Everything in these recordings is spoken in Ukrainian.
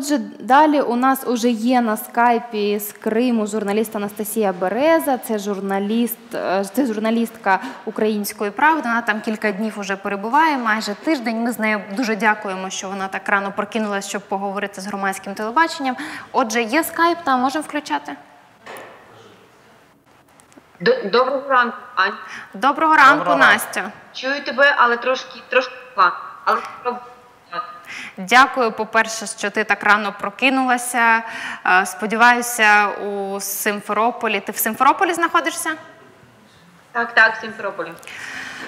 Отже, далі у нас уже є на скайпі з Криму журналіст Анастасія Береза. Це журналіст, е, це журналістка української правди. Вона там кілька днів уже перебуває, майже тиждень. Ми з нею дуже дякуємо, що вона так рано прокинулася, щоб поговорити з громадським телебаченням. Отже, є скайп, там можемо включати. Доброго ранку, Ань. Доброго ранку, Настя. Чую тебе, але трошки трошки. Але Дякую, по-перше, що ти так рано прокинулася. Е, Сподіваюся, у Симферополі. Ти в Симферополі знаходишся? так, так, в Сімферополі.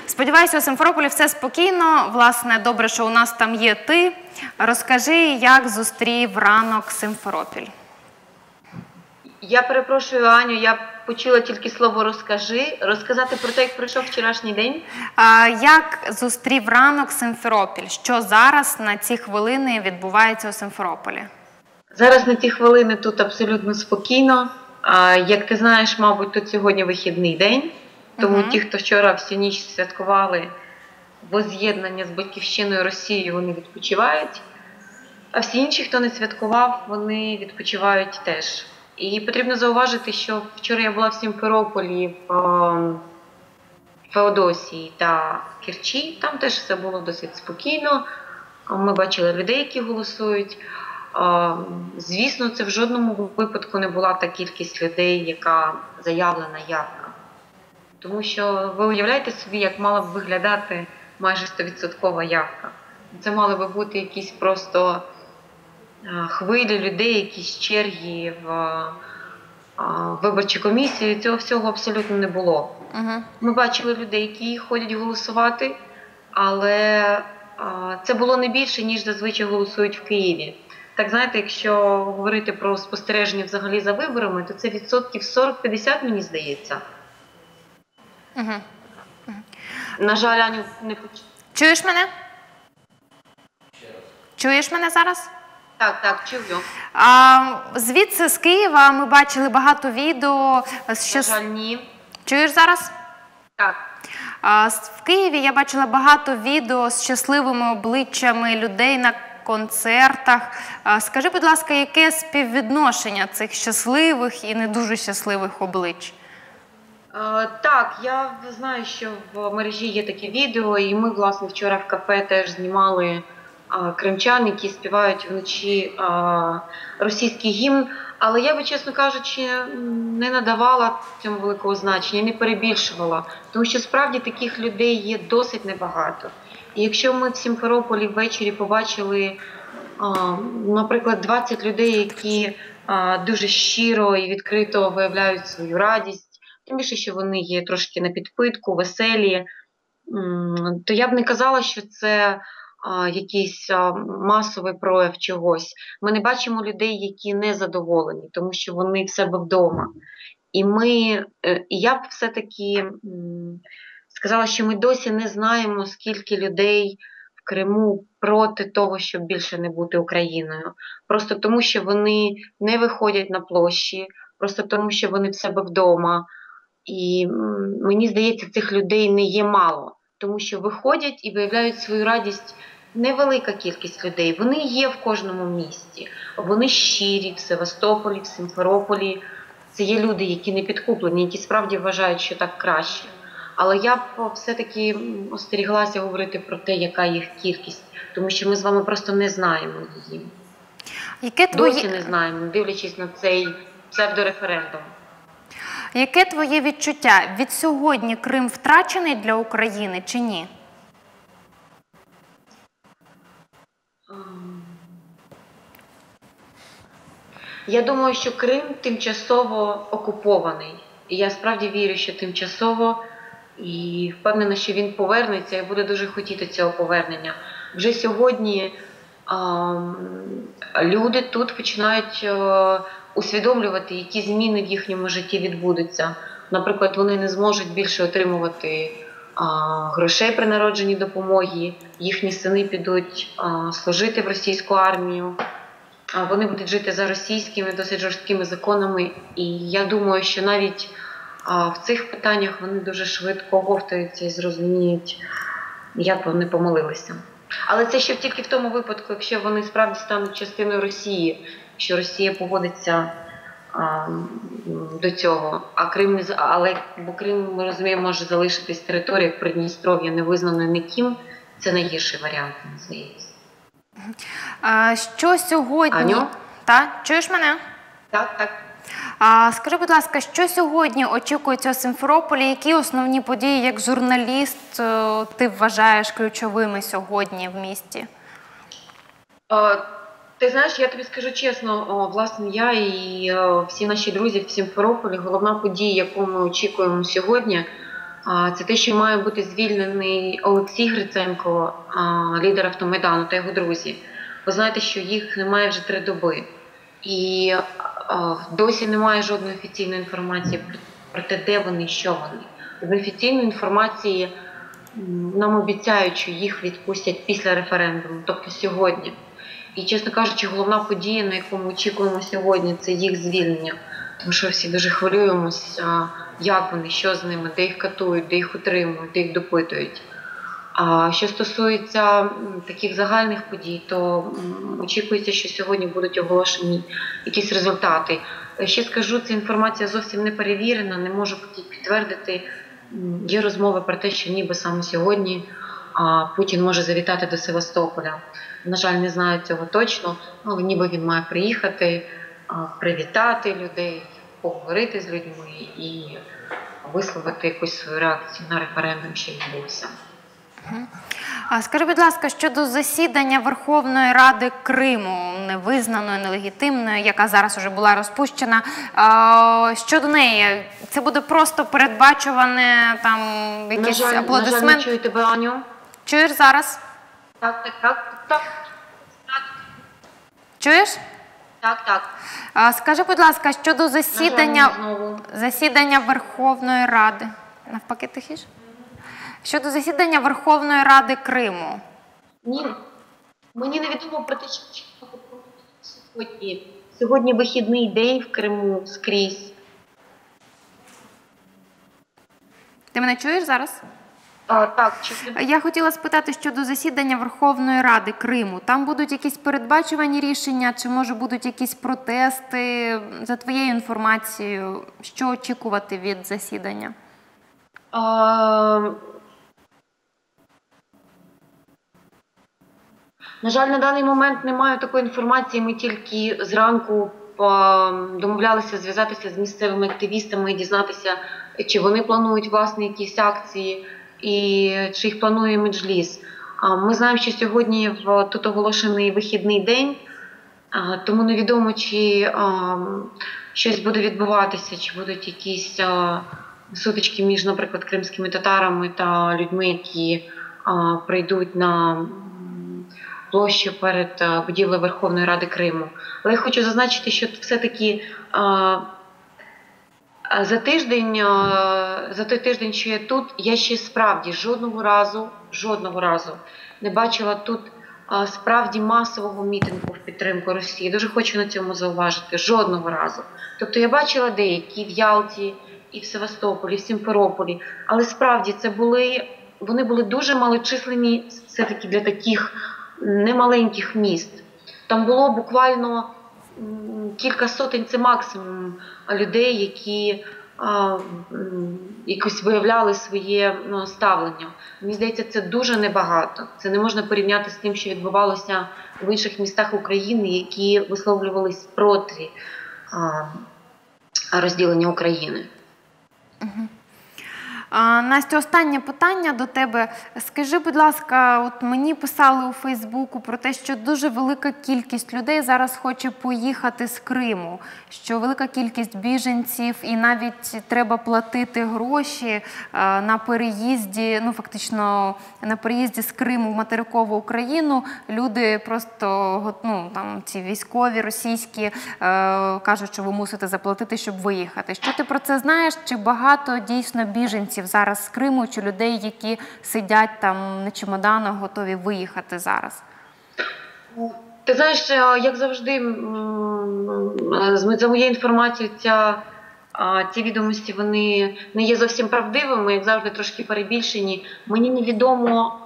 Сподіваюся, у Симферополі все спокійно. Власне, добре, що у нас там є ти. Розкажи, як зустрів ранок Симферопіль. Я перепрошую, Аню, я почула тільки слово розкажи. Розказати про те, як пройшов вчорашній день. А, Як зустрів ранок Симферопіль? Що зараз на ці хвилини відбувається у Симферополі? Зараз на ці хвилини тут абсолютно спокійно. А, Як ти знаєш, мабуть, тут сьогодні вихідний день, тому ті, хто вчора всю ніч святкували воз'єднання з батьківщиною Росією, вони відпочивають. А всі інші, хто не святкував, вони відпочивають теж. І потрібно зауважити, що вчора я була в Сімферополі, в е, Феодосії та Керчі. Там теж все було досить спокійно. Ми бачили людей, які голосують. Звісно, це в жодному випадку не була та кількість людей, яка заявлена явка. Тому що ви уявляєте собі, як мала б виглядати майже 100% явка. Це мали би бути якісь просто хвилі людей, якісь черги в а, виборчу комісію. Цього всього абсолютно не було. Угу. Ми бачили людей, які ходять голосувати, але це було не більше, ніж зазвичай голосують в Києві. Так знаєте, якщо говорити про спостереження взагалі за виборами, то це відсотків 40-50, мені здається. Угу. На жаль, Аню не поч... Чуєш мене? Чуєш мене зараз? Так, так, чую. А, звідси з Києва ми бачили багато відео. щас- жаль, ні. Чуєш зараз? Так. А, В Києві я бачила багато відео з щасливими обличчями людей на концертах. А, Скажи, будь ласка, яке співвідношення цих щасливих і не дуже щасливих облич? Е, Так, я знаю, що в мережі є таке відео, і ми, власне, вчора в кафе теж знімали кримчан, які співають вночі російський гімн. Але я би, чесно кажучи, не надавала цьому великого значення, не перебільшувала, тому що справді таких людей є досить небагато. І якщо ми в Сімферополі ввечері побачили, наприклад, 20 людей, які дуже щиро і відкрито виявляють свою радість, тим більше, що вони є трошки на підпитку, веселі, то я б не казала, що це якийсь масовий прояв чогось. Ми не бачимо людей, які не задоволені, тому що вони в себе вдома. І ми, е, і я б все-таки сказала, що ми досі не знаємо, скільки людей в Криму проти того, щоб більше не бути Україною. Просто тому, що вони не виходять на площі, просто тому, що вони в себе вдома. І мені здається, цих людей не є мало, тому що виходять і виявляють свою радість невелика кількість людей. Вони є в кожному місті. Вони щирі в Севастополі, в Симферополі. Це є люди, які не підкуплені, які справді вважають, що так краще. Але я б все-таки остеріглася говорити про те, яка їх кількість, тому що ми з вами просто не знаємо її. Яке Досі не знаємо, дивлячись на цей псевдореферендум. Яке твоє відчуття? Від сьогодні Крим втрачений для України чи ні? Ем, Я думаю, що Крим тимчасово окупований. І я справді вірю, що тимчасово і впевнена, що він повернеться і буде дуже хотіти цього повернення. Вже сьогодні ем, люди тут починають е, усвідомлювати, які зміни в їхньому житті відбудуться. Наприклад, вони не зможуть більше отримувати а, грошей при народженні допомоги, їхні сини підуть а, служити в російську армію. А Вони будуть жити за російськими досить жорсткими законами, і я думаю, що навіть а, в цих питаннях вони дуже швидко оговтаються і зрозуміють, як вони помилилися. Але це ще тільки в тому випадку, якщо вони справді стануть частиною Росії, що Росія погодиться а, до цього. А Крим але бо Крим, ми розуміємо, може залишитись територією Придністров'я не визнаною ніким. Це найгірший варіант, мені здається. А, Що сьогодні? Аню? Так, чуєш мене? Так, так. А, Скажи, будь ласка, що сьогодні очікується у Симферополі? Які основні події, як журналіст, е, ти вважаєш ключовими сьогодні в місті? Ти знаєш, я тобі скажу чесно, власне, я і всі наші друзі в Сімферополі, головна подія, яку ми очікуємо сьогодні, це те, що має бути звільнений Олексій Гриценко, лідер автомайдану та його друзі. Ви знаєте, що їх немає вже три доби. І досі немає жодної офіційної інформації про те, де вони що вони. З офіційної інформації нам обіцяють, що їх відпустять після референдуму, тобто сьогодні. І, чесно кажучи, головна подія, на яку ми очікуємо сьогодні, це їх звільнення. Тому що всі дуже хвилюємося, як вони, що з ними, де їх катують, де їх утримують, де їх допитують. А що стосується таких загальних подій, то очікується, що сьогодні будуть оголошені якісь результати. Ще скажу, ця інформація зовсім не перевірена, не можу підтвердити. Є розмови про те, що ніби саме сьогодні Путін може завітати до Севастополя. На жаль, не знаю цього точно, але ніби він має приїхати, привітати людей, поговорити з людьми і висловити якусь свою реакцію на референдум, що відбувся. Скажи, будь ласка, щодо засідання Верховної Ради Криму, невизнаної, нелегітимної, яка зараз вже була розпущена. Щодо неї, це буде просто передбачуване там якийсь на жаль, аплодисмент? На жаль, не чую тебе, Аню. Чуєш зараз? Так, так, так, так. Чуєш? Так, так. Скажи, будь ласка, щодо засідання, засідання Верховної Ради. Навпаки, тихіше? Щодо засідання Верховної Ради Криму. Ні, мені невідомо про те, що сьогодні. Сьогодні вихідний день в Криму скрізь. Ти мене чуєш зараз? А, так, чи Я хотіла спитати щодо засідання Верховної Ради Криму. Там будуть якісь передбачувані рішення, чи може будуть якісь протести? За твоєю інформацією, що очікувати від засідання? А, На жаль, на даний момент немає такої інформації. Ми тільки зранку домовлялися зв'язатися з місцевими активістами і дізнатися, чи вони планують власне якісь акції і чи їх планує меджліс. Ми знаємо, що сьогодні в тут оголошений вихідний день, тому невідомо, чи щось буде відбуватися, чи будуть якісь сутички між, наприклад, кримськими татарами та людьми, які прийдуть на площу перед будівлею Верховної Ради Криму. Але я хочу зазначити, що все-таки за тиждень, е, за той тиждень, що я тут, я ще справді жодного разу, жодного разу не бачила тут справді масового мітингу в підтримку Росії. Дуже хочу на цьому зауважити. Жодного разу. Тобто я бачила деякі в Ялті, і в Севастополі, в Сімферополі, але справді це були. Вони були дуже малочисленні все-таки для таких немаленьких міст. Там було буквально кілька сотень, це максимум людей, які якось виявляли своє ну, ставлення. Мені здається, це дуже небагато. Це не можна порівняти з тим, що відбувалося в інших містах України, які висловлювались проти розділення України. Угу. Настя, останнє питання до тебе. Скажи, будь ласка, от мені писали у Фейсбуку про те, що дуже велика кількість людей зараз хоче поїхати з Криму, що велика кількість біженців, і навіть треба платити гроші е, на переїзді. Ну фактично на переїзді з Криму в материкову Україну. Люди просто ну, там ці військові російські е, кажуть, що ви мусите заплатити, щоб виїхати. Що ти про це знаєш? Чи багато дійсно біженців? Біженців зараз з Криму чи людей, які сидять там на чемоданах, готові виїхати зараз? Ти знаєш, е, як завжди, за моєю інформацією, ця. Ці відомості вони не є зовсім правдивими, як завжди, трошки перебільшені. Мені невідомо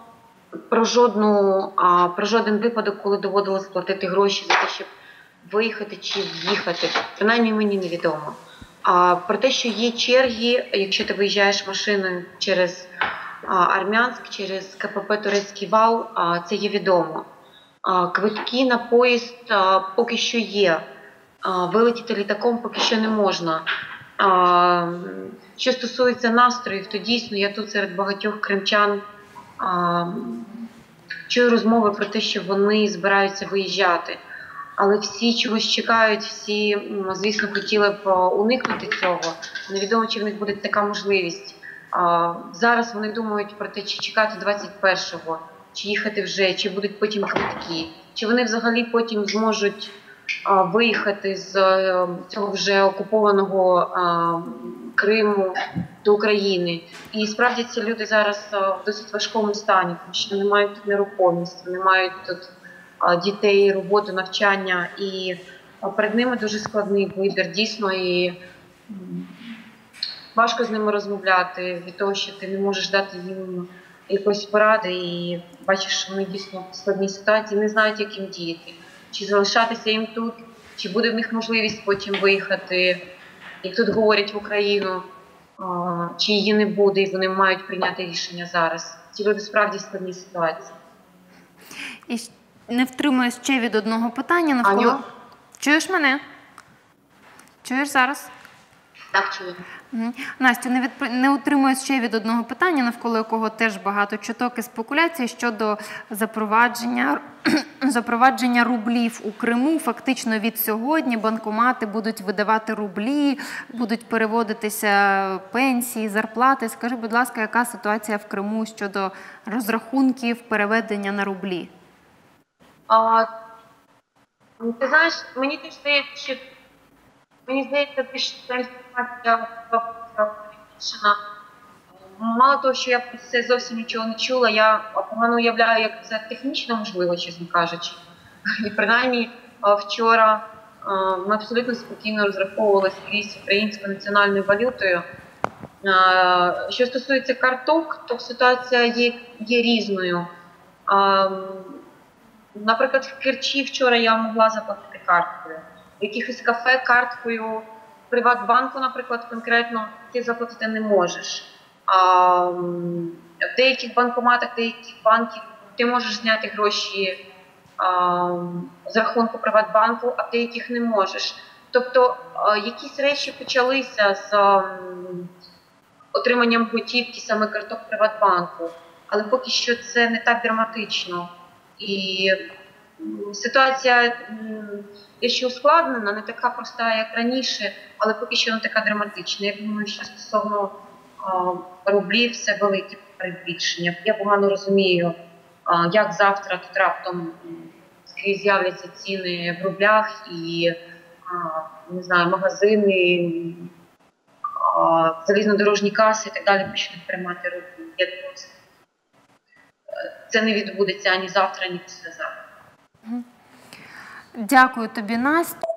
про жодну про жоден випадок, коли доводилось платити гроші за те, щоб виїхати чи в'їхати. Принаймні мені невідомо. А про те, що є черги, якщо ти виїжджаєш машиною через Армянськ, через КПП Турецький вал, це є відомо. Квитки на поїзд поки що є. Вилетіти літаком поки що не можна. Що стосується настроїв, то дійсно я тут серед багатьох кримчан чую розмови про те, що вони збираються виїжджати. Але всі чогось чекають, всі, звісно, хотіли б уникнути цього. Невідомо, чи в них буде така можливість. Зараз вони думають про те, чи чекати 21-го, чи їхати вже, чи будуть потім квитки, чи вони взагалі потім зможуть виїхати з е, цього вже окупованого Криму до України. І справді ці люди зараз в досить важкому стані, тому що не мають тут нерухомість, не мають тут дітей, роботу, навчання, і перед ними дуже складний вибір, дійсно, і важко з ними розмовляти від того, що ти не можеш дати їм якоїсь поради, і бачиш, що вони дійсно в складній ситуації, не знають, як їм діяти. Чи залишатися їм тут, чи буде в них можливість потім виїхати, як тут говорять в Україну, чи її не буде, і вони мають прийняти рішення зараз. Ці люди справді в складній ситуації. І не втримуюсь ще від одного питання навколо. Аню? Чуєш мене? Чуєш зараз? Так чую. Мгм. Настю, не, відп... не утримуюсь ще від одного питання, навколо якого теж багато чуток і спекуляцій щодо запровадження, запровадження рублів у Криму. Фактично від сьогодні банкомати будуть видавати рублі, будуть переводитися пенсії, зарплати. Скажи, будь ласка, яка ситуація в Криму щодо розрахунків переведення на рублі? А, ти знаєш, мені теж здається, що мені здається, що ця інформація. Мало того, що я про це зовсім нічого не чула, я погано уявляю, як це технічно можливо, чесно кажучи. І принаймні вчора ми абсолютно спокійно розраховували скрізь українською національною валютою. Що стосується карток, то ситуація є, є різною. А, Наприклад, в Керчі вчора я могла заплатити карткою. В якихось кафе карткою Приватбанку, наприклад, конкретно ти заплатити не можеш. А в деяких банкоматах, деяких банків ти можеш зняти гроші а, з рахунку Приватбанку, а в деяких не можеш. Тобто а, якісь речі почалися з м, отриманням готівки саме карток Приватбанку, але поки що це не так драматично. І ситуація ще ускладнена, не така проста, як раніше, але поки що не така драматична. Я думаю, що стосовно рублів це велике перебільшення. Я погано розумію, як завтра тут раптом з'являться ціни в рублях і не знаю, магазини, залізнодорожні каси і так далі почнуть приймати рублі. Я думаю, це це не відбудеться ані завтра, ні післязавтра. Дякую тобі, Настя.